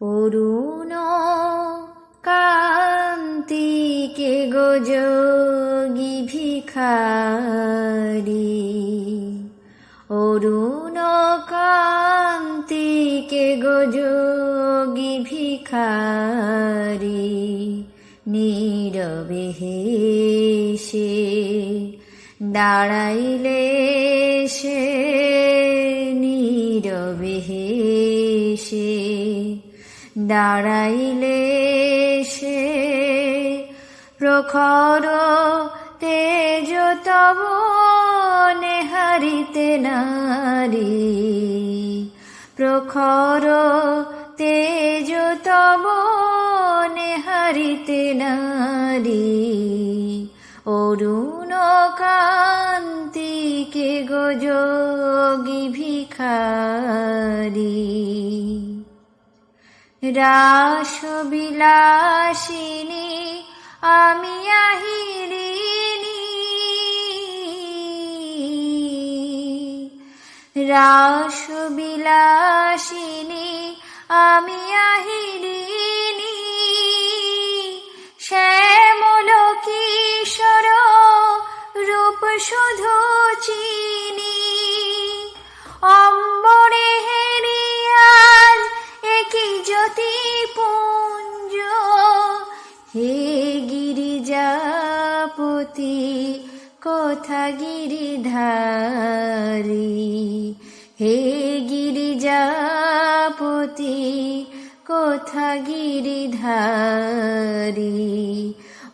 অরুণ কান্তিকে গোযোগী ভিখারি। অরুণ কান্তিকে গোযোগী ভিখারি নীরবে হেসে দাঁড়াইলে সে দাঁড়াইলে সে প্রখর তেজ তব নেহারিতে নারী। প্রখর তেজ তব নেহারিতে নারী। অরুণ কান্তিকে গোযোগী ভিখারি। রাস বিলাসিনী আমি আহিরিনী রাস বিলাসিনী আমি আহিরিনী গিরিজাপতি কোথা গিরিধারি? হে গিরিজাপতি কোথা গিরিধারী?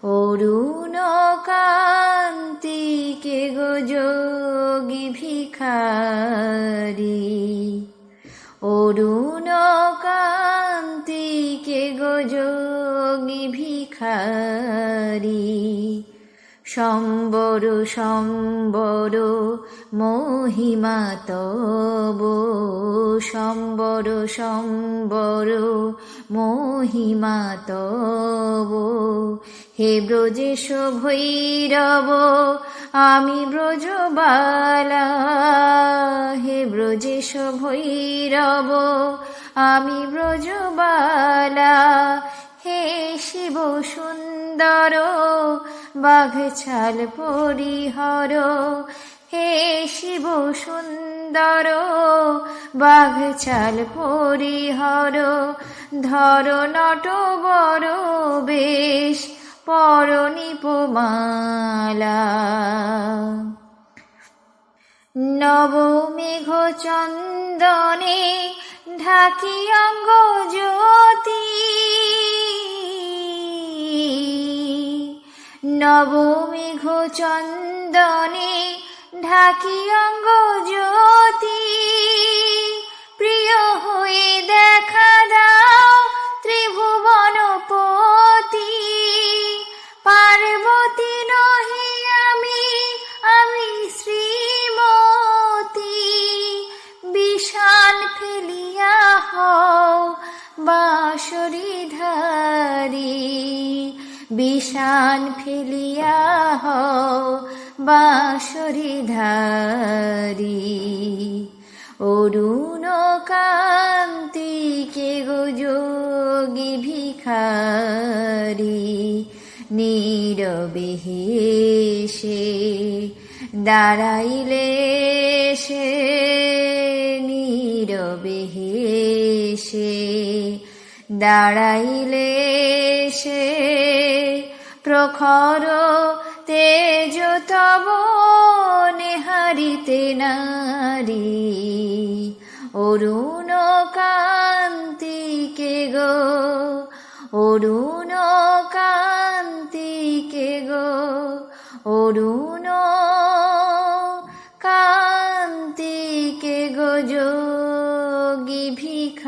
অরুণ কান্তিকে গোযোগী ভিখারি। অরুণ কান্তিকে গোযোগী ভিখারি সম্বর সম্বর, মহিমা তব। সম্বর সম্বর, মহিমা তব। হে ব্রজেশ ভৈরব, আমি ব্রজবালা হে ব্রজেশ ভৈরব, আমি ব্রজবালা শিব সুন্দর, বাঘ ছাল পরিহর। হে শিব সুন্দর, বাঘ ছাল পরিহর। ধর নট বড় বেশ, পর নিপমালা। নবমেঘ চন্দনে ঢাকি অঙ্গ নবমেঘ চন্দনে ঢাকি অঙ্গ জ্যোতি প্রিয় হয়ে দেখা দাও ত্রিভুবনপতি পার্বতী নহি আমি আমি শ্রীমতী। বিশাল ফেলিয়া হও বাঁশরীধারী। বিষান ফেলিয়া হও বাঁশরীধারী। অরুণ কান্তিকে গোযোগী ভিখারি নীরবে হেসে দাঁড়াইলে সে নীরবে হেসে দাঁড়াইলে সে প্রখর তেজ তব নেহারিতে নারী। অরুণ কান্তিকে গো অরুণ কান্তিকে গো অরুণ কান্তি কে গো যোগী ভিখারী।